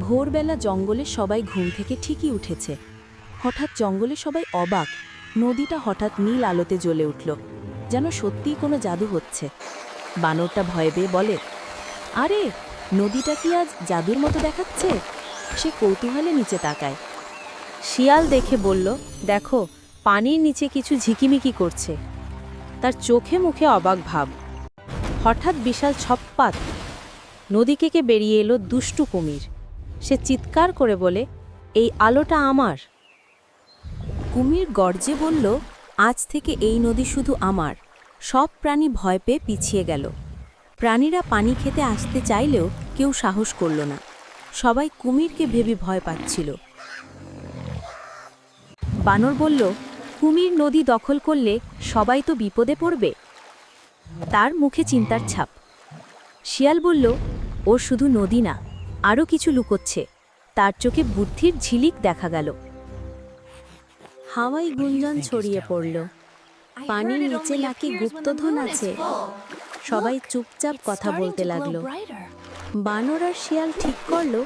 ভোরবেলা জঙ্গলে সবাই ঘুম থেকে ঠিকই উঠেছে। হঠাৎ জঙ্গলে সবাই অবাক। নদীটা হঠাৎ নীল আলোতে জ্বলে উঠল। যেন সত্যিই কোনো জাদু হচ্ছে। বানরটা ভয় পেয়ে বলে, আরে, নদীটা কি আজ জাদুর মতো দেখাচ্ছে? সে কৌতূহলে নিচে তাকায়। শিয়াল দেখে বলল, দেখো, পানির নিচে কিছু ঝিকিমিকি করছে। তার চোখে মুখে অবাক ভাব। হঠাৎ বিশাল ছপ্পাত নদী কেকে বেরিয়ে এলো দুষ্টু কুমির। সে চিৎকার করে বলে, এই আলোটা আমার। কুমির গর্জে বলল, আজ থেকে এই নদী শুধু আমার। সব প্রাণী ভয় পেয়ে পিছিয়ে গেল। প্রাণীরা পানি খেতে আসতে চাইলেও কেউ সাহস করল না। সবাই কুমিরকে ভেবে ভয় পাচ্ছিল। বানর বলল, কুমির নদী দখল করলে সবাই তো বিপদে পড়বে? তার মুখে চিন্তার ছাপ। শিয়াল বলল ও শুধু নদী না আরও কিছু লুকোচ্ছে। তার চোখে বুদ্ধির ঝিলিক দেখা গেল। হাওয়াই গুঞ্জন ছড়িয়ে পড়ল। পানির নিচে নাকি গুপ্তধন আছে? সবাই চুপচাপ কথা বলতে লাগল। বানর আর শিয়াল ঠিক করল,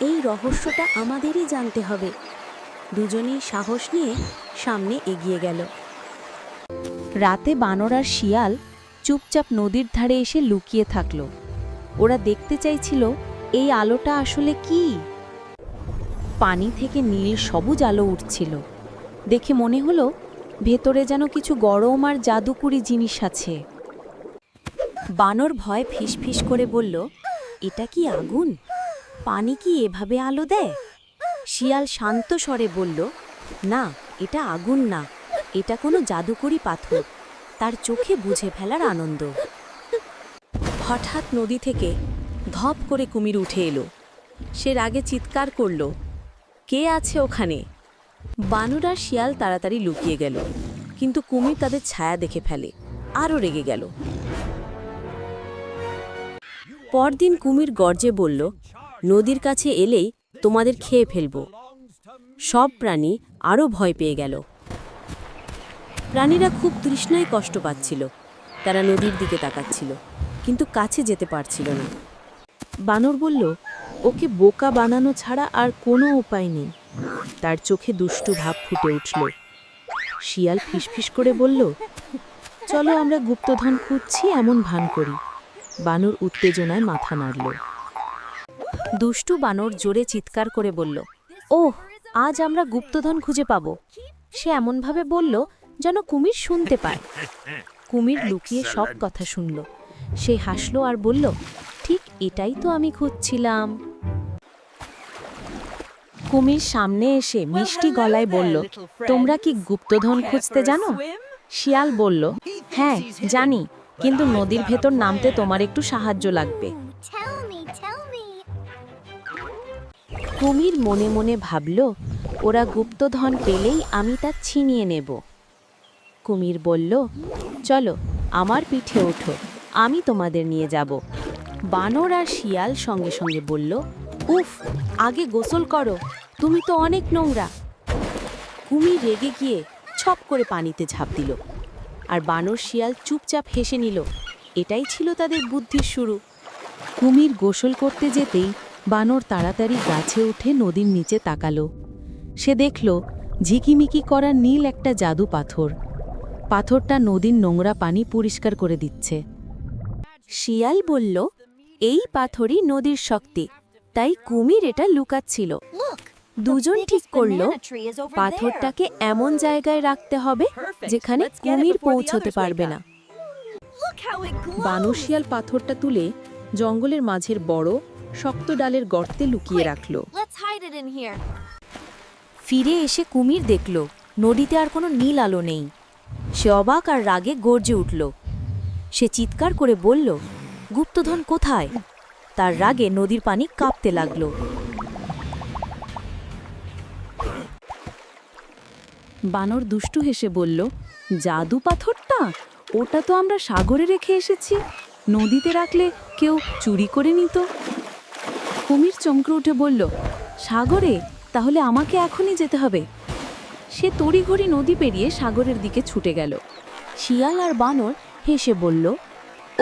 এই রহস্যটা আমাদেরই জানতে হবে। দুজনেই সাহস নিয়ে সামনে এগিয়ে গেল। রাতে বানর আর শিয়াল চুপচাপ নদীর ধারে এসে লুকিয়ে থাকল। ওরা দেখতে চাইছিল, এই আলোটা আসলে কি? পানি থেকে নীল সবুজ আলো উঠছিল। দেখে মনে হলো, ভেতরে যেন কিছু গরম আর জাদুকুরি জিনিস আছে। বানর ভয় ফিসফিস করে বলল, এটা কি আগুন? পানি কি এভাবে আলো দেয়? শিয়াল শান্ত স্বরে বলল, না, এটা আগুন না। এটা কোনো জাদুকরি পাথর। তার চোখে বুঝে ফেলার আনন্দ। হঠাৎ নদী থেকে ধপ করে কুমির উঠে এলো। সে রাগে চিৎকার করল, কে আছে ওখানে? বানর আর শিয়াল তাড়াতাড়ি লুকিয়ে গেল, কিন্তু কুমির তাদের ছায়া দেখে ফেলে, আরও রেগে গেল। পরদিন কুমির গর্জে বলল, নদীর কাছে এলেই তোমাদের খেয়ে ফেলব। সব প্রাণী আরও ভয় পেয়ে গেল। প্রাণীরা খুব তৃষ্ণায় কষ্ট পাচ্ছিল, তারা নদীর দিকে তাকাচ্ছিল। কিন্তু কাছে যেতে পারছিল না। বানর বলল, ওকে বোকা বানানো ছাড়া আর কোনো উপায় নেই। তার চোখে দুষ্টু ভাব ফুটে উঠল। শিয়াল ফিসফিস করে বলল, চলো আমরা গুপ্তধন খুঁজছি, এমন ভান করি। বানর উত্তেজনায় মাথা নাড়ল। দুষ্টু বানর জোরে চিৎকার করে বলল, ওহ, আজ আমরা গুপ্তধন খুঁজে পাব। সে এমনভাবে বলল, যেন কুমির শুনতে পায়। কুমির লুকিয়ে সব কথা শুনল। সে হাসল আর বলল ঠিক এটাই তো আমি খুঁজছিলাম। কুমির সামনে এসে মিষ্টি গলায় বলল তোমরা কি গুপ্তধন খুঁজতে জানো? শিয়াল বলল হ্যাঁ জানি কিন্তু নদীর ভেতর নামতে তোমার একটু সাহায্য লাগবে. কুমির মনে মনে ভাবল ওরা গুপ্তধন পেলেই আমি তা ছিনিয়ে নেব। কুমির বলল চলো আমার পিঠে ওঠো। আমি তোমাদের নিয়ে যাব। বানর আর শিয়াল সঙ্গে সঙ্গে বলল, উফ, আগে গোসল করো, তুমি তো অনেক নোংরা। কুমির রেগে গিয়ে ছপ করে পানিতে ঝাঁপ দিল। আর বানর শিয়াল চুপচাপ হেসে নিল, এটাই ছিল তাদের বুদ্ধির শুরু। কুমির গোসল করতে যেতেই বানর তাড়াতাড়ি গাছে উঠে নদীর নিচে তাকালো। সে দেখল, ঝিকিমিকি করা নীল একটা জাদু পাথর। পাথরটা নদীর নোংরা পানি পরিষ্কার করে দিচ্ছে। শিয়াল বলল এই পাথরই নদীর শক্তি। তাই কুমির এটা লুকাচ্ছিল। দুজন ঠিক করল পাথরটাকে এমন জায়গায় রাখতে হবে যেখানে কুমির পৌঁছতে পারবে না। Look how it glows. বানর শিয়াল পাথরটা তুলে জঙ্গলের মাঝের বড় শক্ত ডালের গর্তে লুকিয়ে রাখল. ফিরে এসে কুমির দেখল নদীতে আর কোনো নীল আলো নেই। সে অবাক আর রাগে গর্জে উঠল। সে চিৎকার করে বলল, গুপ্তধন কোথায়? তার রাগে নদীর পানি কাঁপতে লাগল। বানর দুষ্টু হেসে বলল, জাদু পাথরটা? ওটা তো আমরা সাগরে রেখে এসেছি। নদীতে রাখলে কেউ চুরি করে নিত। কুমির চমকে উঠে বলল, সাগরে? তাহলে আমাকে এখনই যেতে হবে। সে তড়িঘড়ি নদী পেরিয়ে সাগরের দিকে ছুটে গেল। শিয়াল আর বানর হেসে বলল,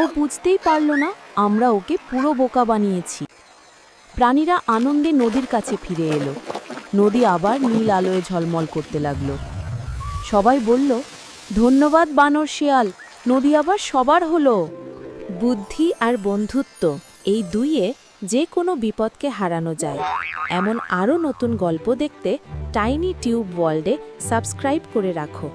ও বুঝতেই পারল না আমরা ওকে পুরো বোকা বানিয়েছি। প্রাণীরা আনন্দে নদীর কাছে ফিরে এলো। নদী আবার নীল আলোয় ঝলমল করতে লাগল। সবাই বলল, ধন্যবাদ বানর শিয়াল, নদী আবার সবার হলো। বুদ্ধি আর বন্ধুত্ব এই দুইয়ে যে কোনো বিপদকে হারানো যায়। এমন আরও নতুন গল্প দেখতে টাইনি টিউব ওয়ার্ল্ডে সাবস্ক্রাইব করে রাখো।